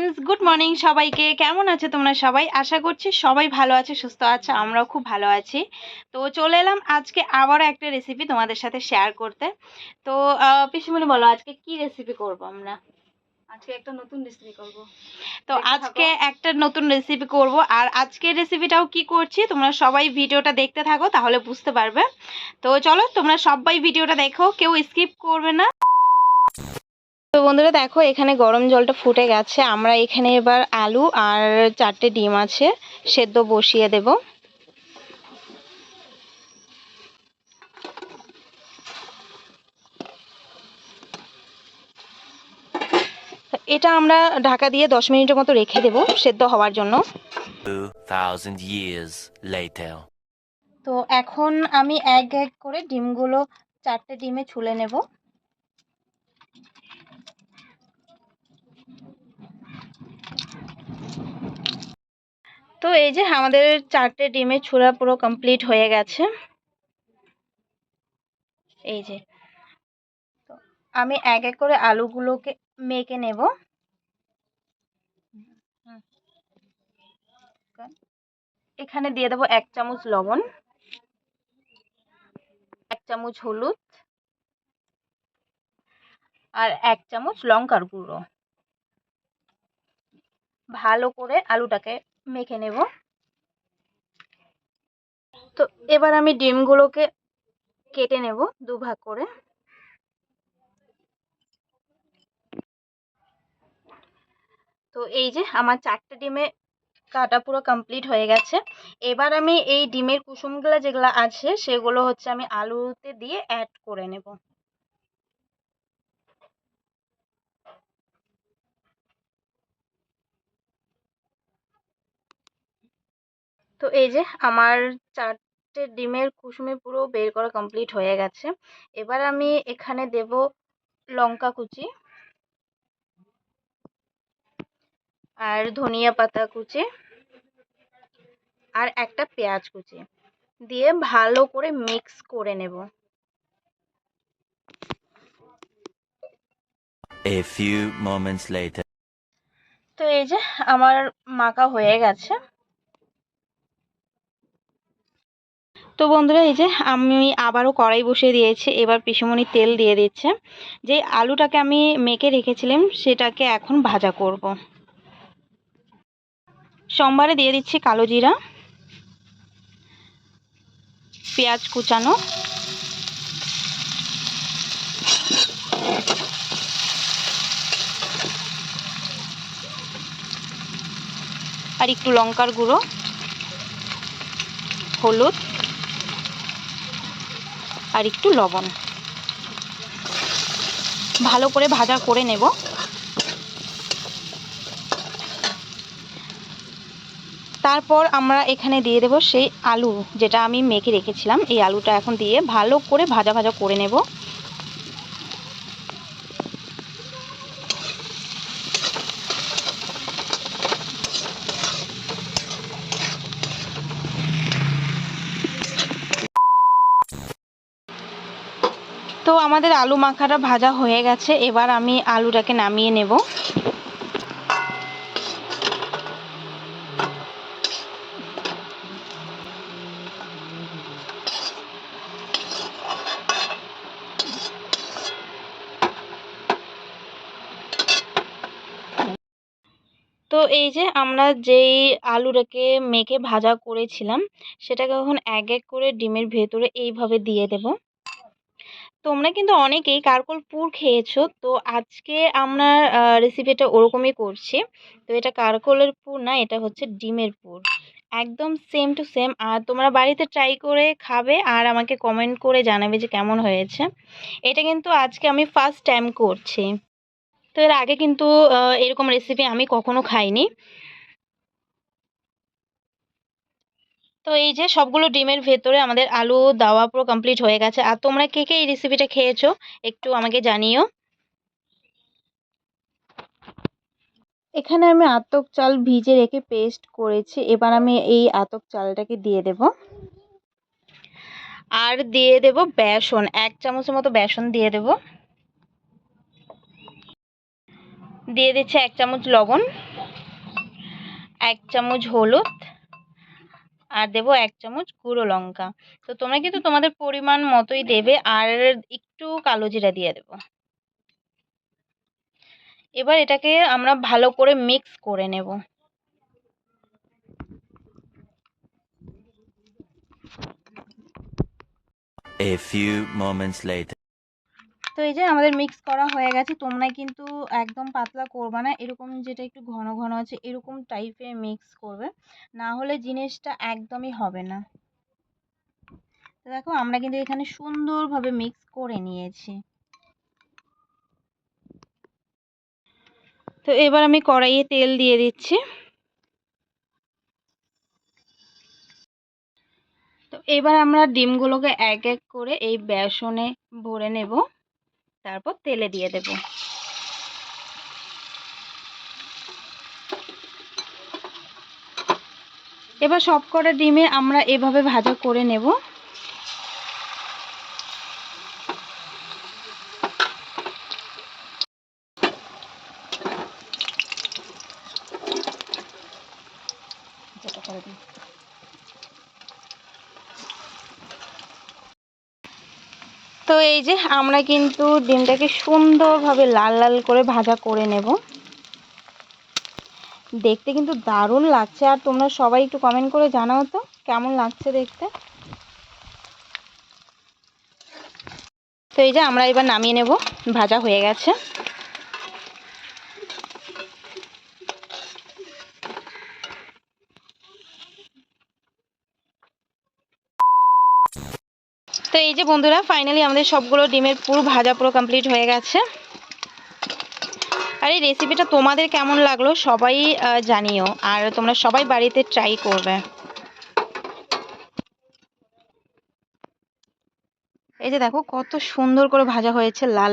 Friends good morning সবাইকে। কেমন আছে তোমরা সবাই? আশা করছি সবাই ভালো আছে সুস্থ আছে আমরাও খুব ভালো আছি। তো চলে এলাম আজকে আবারও একটা রেসিপি তোমাদের সাথে শেয়ার করতে। তো আহ, পিসিমণি বলো আজকে কি রেসিপি করব আমরা? আজকে একটা নতুন রেসিপি করব। তো আজকে একটা নতুন রেসিপি করব। আর আজকের রেসিপিটাও কি করছি তোমরা সবাই ভিডিওটা দেখতে থাকো তাহলে বুঝতে পারবে। তো চলো তোমরা সবাই ভিডিওটা দেখো কেউ স্কিপ করবে না। তো বন্ধুরা দেখো এখানে গরম জলটা ফুটে গেছে। আমরা এখানে এবার আলু আর চারটে ডিম আছে সেদ্ধ বসিয়ে দেব। এটা আমরা ঢাকা দিয়ে দশ মিনিটের মতো রেখে দেব সেদ্ধ হওয়ার জন্য। 2,000 years later. তো এখন আমি এক এক করে ডিমগুলো চারটে ডিমে ছুলে নেব। তো এই যে আমাদের চারটে ডিমে ছুলা পুরো কমপ্লিট হয়ে গেছে। এই যে। আমি এক এক করে আলুগুলোকে মেখে নেব। এখানে দিয়ে দেবো এক চামচ লবণ, এক চামচ হলুদ, আর এক চামচ লঙ্কার গুঁড়ো। ভালো করে আলুটাকে মেখে নেব। তো এবার আমি ডিমগুলোকে কেটে নেব দু ভাগ করে। তো এই যে আমার চারটে ডিমে কাটা পুরো কমপ্লিট হয়ে গেছে। এবার আমি এই ডিমের কুসুমগুলো যেগুলো আছে সেগুলো হচ্ছে আমি আলুতে দিয়ে অ্যাড করে নেব। তো এই যে আমার চারটে ডিমের কুসুমে পুরো বের করা কমপ্লিট হয়ে গেছে। এবার আমি এখানে দেব লঙ্কা কুচি আর ধনিয়া পাতা কুচি আর একটা পেঁয়াজ কুচি দিয়ে ভালো করে মিক্স করে নেব। A few moments later. তো এই যে আমার মাখা হয়ে গেছে। তো বন্ধুরা, এই যে আমি আবারও কড়াই বসিয়ে দিয়েছি। এবার পিসুমণি তেল দিয়ে দিচ্ছে। যে আলুটাকে আমি মেখে রেখেছিলাম, সেটাকে এখন ভাজা করব। সোমবারে দিয়ে দিচ্ছি কালো জিরা, পেঁয়াজ কুচানো, আর একটু লঙ্কার গুঁড়ো, হলুদ আর একটু লবণ। ভালো করে ভাজা করে নেব। তারপর আমরা এখানে দিয়ে দেব সেই আলু, যেটা আমি মেখে রেখেছিলাম। এই আলুটা এখন দিয়ে ভালো করে ভাজা ভাজা করে নেব। তো আমাদের আলু মাখাটা ভাজা হয়ে গেছে, এবার আমি আলুটাকে নামিয়ে নেব। তো এই যে আমরা যেই আলুটাকে মেখে ভাজা করেছিলাম, সেটাকে এখন এক এক করে ডিমের ভেতরে এইভাবে দিয়ে দেব। তোমরা কিন্তু অনেকেই কারকল পুর খেয়েছো। তো আজকে আমরা রেসিপিটা ওরকমই করছি। তো এটা কারকলের পুর না, এটা হচ্ছে ডিমের পুর। একদম সেম টু সেম আর তোমরা বাড়িতে ট্রাই করে খাবে আর আমাকে কমেন্ট করে জানাবে যে কেমন হয়েছে। এটা কিন্তু আজকে আমি ফার্স্ট টাইম করছি। তো এর আগে কিন্তু এরকম রেসিপি আমি কখনো খাইনি। তো এই যে সবগুলো ডিমের ভেতরে আমাদের আলু দেওয়া পুরো কমপ্লিট হয়ে গেছে। আর তোমরা কে কে এই রেসিপিটা খেয়েছো? একটু আমাকে জানিও। এখানে আমি আতক চাল ভিজে রেখে পেস্ট করেছি। এবার আমি এই আতক চালটাকে দিয়ে দেব। আর দিয়ে দেব বেসন। এক চামচের মতো বেসন দিয়ে দেব। দিয়ে দিচ্ছে এক চামচ লবণ এক চামচ হলুদ আর দেবো এক চামচ গুঁড়ো লঙ্কা। তো তোমরা কিন্তু তোমাদের পরিমাণ মতোই দেবে, আর একটু কালো জিরা দিয়ে দেবো। এবার এটাকে আমরা ভালো করে মিক্স করে নেব। A few moments later. তো এই যে আমাদের মিক্স করা হয়ে গেছে তোমরা কিন্তু একদম পাতলা করবে না। এরকম যেটা একটু ঘন ঘন আছে, এরকম টাইপের মিক্স করবে। না হলে জিনিসটা একদমই হবে না। তো দেখো, আমরা কিন্তু এখানে সুন্দরভাবে মিক্স করে নিয়েছি। তো এবার আমি কড়াইয়ে তেল দিয়ে দিচ্ছি। তো এবার আমরা ডিমগুলোকে এক এক করে এই বেসনে ভরে নেব। তারপর তেলে দিয়ে দেব এবার সব কটা ডিমে আমরা এভাবে ভাজা করে নেব। তো এই যে আমরা কিন্তু ডিমটাকে সুন্দরভাবে লাল লাল করে ভাজা করে নেব। দেখতে কিন্তু দারুণ লাগছে। আর তোমরা সবাই একটু কমেন্ট করে জানাও তো, কেমন লাগছে দেখতে? তো এই যে আমরা এবার নামিয়ে নেব। ভাজা হয়ে গেছে। তো এই যে বন্ধুরা ফাইনালি আমাদের সবগুলো ডিমের পুরো ভাজা পুরো কমপ্লিট হয়ে গেছে। আর এই রেসিপিটা তোমাদের কেমন লাগল সবাই জানিও। আর তোমরা সবাই বাড়িতে ট্রাই করবে। এই যে দেখো, কত সুন্দর করে ভাজা হয়েছে, লাল